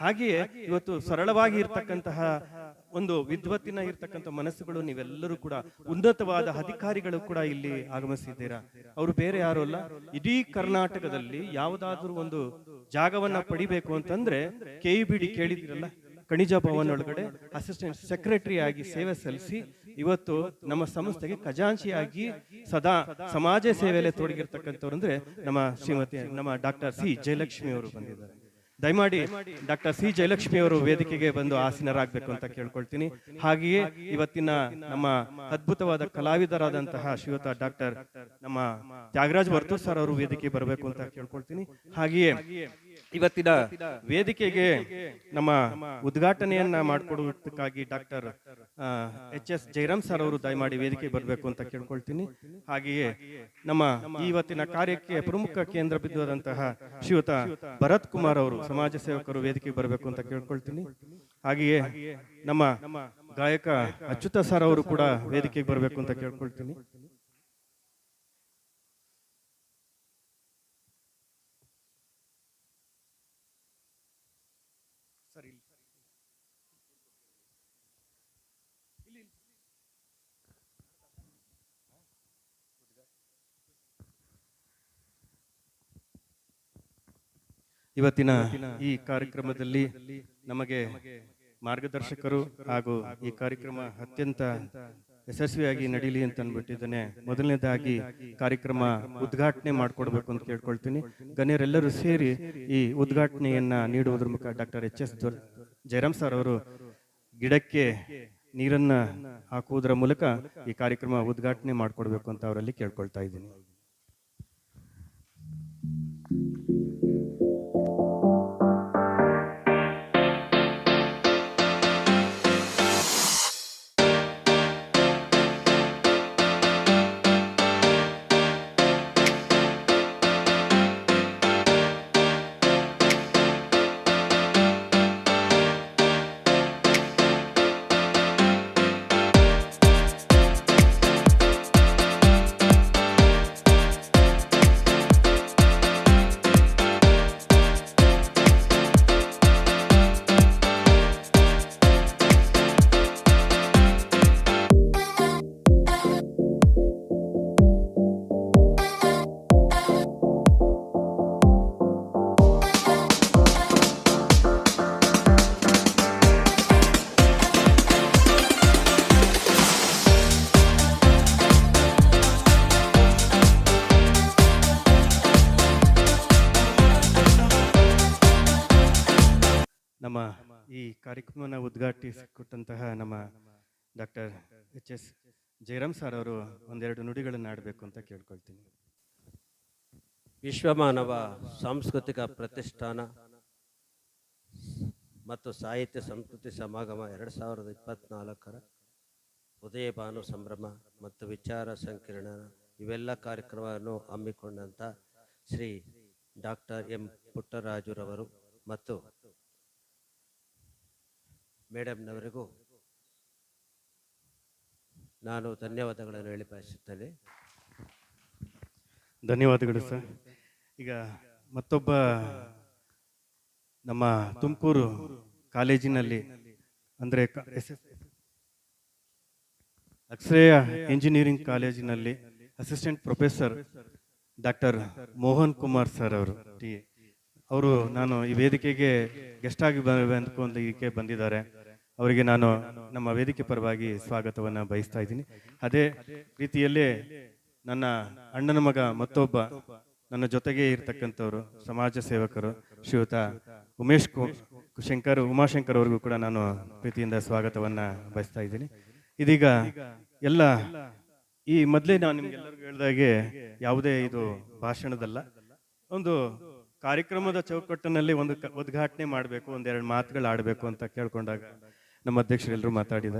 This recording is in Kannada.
ಹಾಗೆಯೇ ಇವತ್ತು ಸರಳವಾಗಿ ಇರ್ತಕ್ಕಂತಹ ಒಂದು ವಿದ್ವತ್ತಿನ ಇರ್ತಕ್ಕಂಥ ಮನಸ್ಸುಗಳು ನೀವೆಲ್ಲರೂ ಕೂಡ ಉನ್ನತವಾದ ಅಧಿಕಾರಿಗಳು ಕೂಡ ಇಲ್ಲಿ ಆಗಮಿಸಿದ್ದೀರಾ? ಅವರು ಬೇರೆ ಯಾರು ಅಲ್ಲ, ಇಡೀ ಕರ್ನಾಟಕದಲ್ಲಿ ಯಾವುದಾದ್ರೂ ಒಂದು ಜಾಗವನ್ನ ಪಡಿಬೇಕು ಅಂತಂದ್ರೆ ಕೆ ಇ ಬಿ ಡಿ ಕೇಳಿದಿರಲ್ಲ ಖನಿಜ ಭವನ್ ಒಳಗಡೆ ಅಸಿಸ್ಟೆಂಟ್ ಸೆಕ್ರೆಟರಿ ಆಗಿ ಸೇವೆ ಸಲ್ಲಿಸಿ ಇವತ್ತು ನಮ್ಮ ಸಂಸ್ಥೆಗೆ ಖಜಾಂಚಿಯಾಗಿ ಸದಾ ಸಮಾಜ ಸೇವೆಯಲ್ಲಿ ತೊಡಗಿರ್ತಕ್ಕಂಥವ್ರು ಅಂದ್ರೆ ನಮ್ಮ ಶ್ರೀಮತಿ, ನಮ್ಮ ಡಾಕ್ಟರ್ ಸಿ ಜಯಲಕ್ಷ್ಮಿ ಅವರು ಬಂದಿದ್ದಾರೆ. ದಯಮಾಡಿ ಡಾಕ್ಟರ್ ಸಿ ಜಯಲಕ್ಷ್ಮಿ ಅವರು ವೇದಿಕೆಗೆ ಬಂದು ಆಸೀನರಾಗಬೇಕು ಅಂತ ಕೇಳ್ಕೊಳ್ತೀನಿ. ಹಾಗೆಯೇ ಇವತ್ತಿನ ನಮ್ಮ ಅದ್ಭುತವಾದ ಕಲಾವಿದರಾದಂತಹ ಶ್ರೀಯುತ ಡಾಕ್ಟರ್ ನಮ್ಮ ತ್ಯಾಗರಾಜ್ ವರ್ತೂರ್ ಸರ್ ಅವರು ವೇದಿಕೆ ಬರಬೇಕು ಅಂತ ಕೇಳ್ಕೊಳ್ತೀನಿ. ಹಾಗೆಯೇ ಇವತ್ತಿನ ವೇದಿಕೆಗೆ ನಮ್ಮ ಉದ್ಘಾಟನೆಯನ್ನ ಮಾಡಿಕೊಡುವುದಕ್ಕಾಗಿ doctor H S Jairam sir ಅವರು ದಯಮಾಡಿ ವೇದಿಕೆ ಬರಬೇಕು ಅಂತ ಕೇಳ್ಕೊಳ್ತೀನಿ. ಹಾಗೆಯೇ ನಮ್ಮ ಇವತ್ತಿನ ಕಾರ್ಯಕ್ಕೆ ಪ್ರಮುಖ ಕೇಂದ್ರ ಬಿದ್ದುದಂತಹ ಶ್ರೀಯುತ ಭರತ್ ಕುಮಾರ್ ಅವರು ಸಮಾಜ ಸೇವಕರು ವೇದಿಕೆ ಬರಬೇಕು ಅಂತ ಕೇಳ್ಕೊಳ್ತೀನಿ. ಹಾಗೆಯೇ ನಮ್ಮ ಗಾಯಕ ಅಚ್ಯುತ ಸರ್ ಅವರು ಕೂಡ ವೇದಿಕೆಗೆ ಬರಬೇಕು ಅಂತ ಕೇಳ್ಕೊಳ್ತೀನಿ. ಇವತ್ತಿನ ಈ ಕಾರ್ಯಕ್ರಮದಲ್ಲಿ ನಮಗೆ ಮಾರ್ಗದರ್ಶಕರು ಹಾಗೂ ಈ ಕಾರ್ಯಕ್ರಮ ಅತ್ಯಂತ ಯಶಸ್ವಿಯಾಗಿ ನಡೀಲಿ ಅಂತ ಅಂದ್ಬಿಟ್ಟಿದ್ದೇನೆ. ಮೊದಲನೇದಾಗಿ ಕಾರ್ಯಕ್ರಮ ಉದ್ಘಾಟನೆ ಮಾಡಿಕೊಡ್ಬೇಕು ಅಂತ ಕೇಳ್ಕೊಳ್ತೀನಿ. ಗಣ್ಯರೆಲ್ಲರೂ ಸೇರಿ ಈ ಉದ್ಘಾಟನೆಯನ್ನ ನೀಡುವುದರ ಮುಖ doctor H S Jayaram sir ಅವರು ಗಿಡಕ್ಕೆ ನೀರನ್ನ ಹಾಕುವುದರ ಮೂಲಕ ಈ ಕಾರ್ಯಕ್ರಮ ಉದ್ಘಾಟನೆ ಮಾಡಿಕೊಡ್ಬೇಕು ಅಂತ ಅವರಲ್ಲಿ ಕೇಳ್ಕೊಳ್ತಾ ಇದ್ದೀನಿ. ನಮ್ಮ ಈ ಕಾರ್ಯಕ್ರಮನ ಉದ್ಘಾಟಿಸಿಕೊಟ್ಟಂತಹ ನಮ್ಮ doctor H S Jayaram sir ಅವರು ಒಂದೆರಡು ನುಡಿಗಳನ್ನು ಆಡಬೇಕು ಅಂತ ಕೇಳ್ಕೊಳ್ತೀನಿ. ವಿಶ್ವಮಾನವ ಸಾಂಸ್ಕೃತಿಕ ಪ್ರತಿಷ್ಠಾನ ಮತ್ತು ಸಾಹಿತ್ಯ ಸಂಸ್ಕೃತಿ ಸಮಾಗಮ ಎರಡು ಸಾವಿರದ ಇಪ್ಪತ್ತ್ನಾಲ್ಕರ ಉದಯಭಾನು ಸಂಭ್ರಮ ಮತ್ತು ವಿಚಾರ ಸಂಕಿರಣ ಇವೆಲ್ಲ ಕಾರ್ಯಕ್ರಮವನ್ನು ಹಮ್ಮಿಕೊಂಡಂಥ ಶ್ರೀ ಡಾಕ್ಟರ್ ಎಂ ಪುಟ್ಟರಾಜುರವರು ಮತ್ತು ಮೇಡಮ್ನವರಿಗೂ ನಾನು ಧನ್ಯವಾದಗಳನ್ನು ಹೇಳಿ ಬಯಸುತ್ತೇನೆ ಧನ್ಯವಾದಗಳು ಸರ್. ಈಗ ಮತ್ತೊಬ್ಬ ನಮ್ಮ ತುಮಕೂರು ಕಾಲೇಜಿನಲ್ಲಿ ಅಂದರೆ ಎಸ್ ಎಸ್ ಇಂಜಿನಿಯರಿಂಗ್ ಕಾಲೇಜಿನಲ್ಲಿ assistant professor doctor Mohan Kumar sir ಅವರು ಟಿ ಅವರು ನಾನು ಈ ವೇದಿಕೆಗೆ ಗೆಸ್ಟ್ ಆಗಿ ಬಂದ್ಕೊಂಡಕ್ಕೆ ಬಂದಿದ್ದಾರೆ. ಅವರಿಗೆ ನಾನು ನಮ್ಮ ವೇದಿಕೆ ಪರವಾಗಿ ಸ್ವಾಗತವನ್ನು ಬಯಸ್ತಾ ಇದ್ದೀನಿ. ಅದೇ ರೀತಿಯಲ್ಲಿ ನನ್ನ ಅಣ್ಣನ ಮಗ ಮತ್ತೊಬ್ಬ ನನ್ನ ಜೊತೆಗೆ ಇರ್ತಕ್ಕಂಥವ್ರು, ಸಮಾಜ ಸೇವಕರು, ಶ್ರೀಯುತ ಉಮೇಶ್ ಶಂಕರ್, ಉಮಾಶಂಕರ್ ಅವರಿಗೂ ಕೂಡ ನಾನು ಪ್ರೀತಿಯಿಂದ ಸ್ವಾಗತವನ್ನ ಬಯಸ್ತಾ ಇದ್ದೀನಿ. ಇದೀಗ ಎಲ್ಲ ಈ ಮೊದಲೇ ನಾನು ನಿಮ್ಗೆಲ್ಲರಿಗೂ ಹೇಳಿದಾಗೆ ಯಾವುದೇ ಇದು ಭಾಷಣದಲ್ಲ, ಒಂದು ಕಾರ್ಯಕ್ರಮದ ಚೌಕಟ್ಟಿನಲ್ಲಿ ಒಂದು ಉದ್ಘಾಟನೆ ಮಾಡಬೇಕು ಒಂದೆರಡು ಮಾತುಗಳು ಆಡಬೇಕು ಅಂತ ಕೇಳ್ಕೊಂಡಾಗ ನಮ್ಮ ಅಧ್ಯಕ್ಷರೆಲ್ಲರೂ ಮಾತಾಡಿದ್ದಾರೆ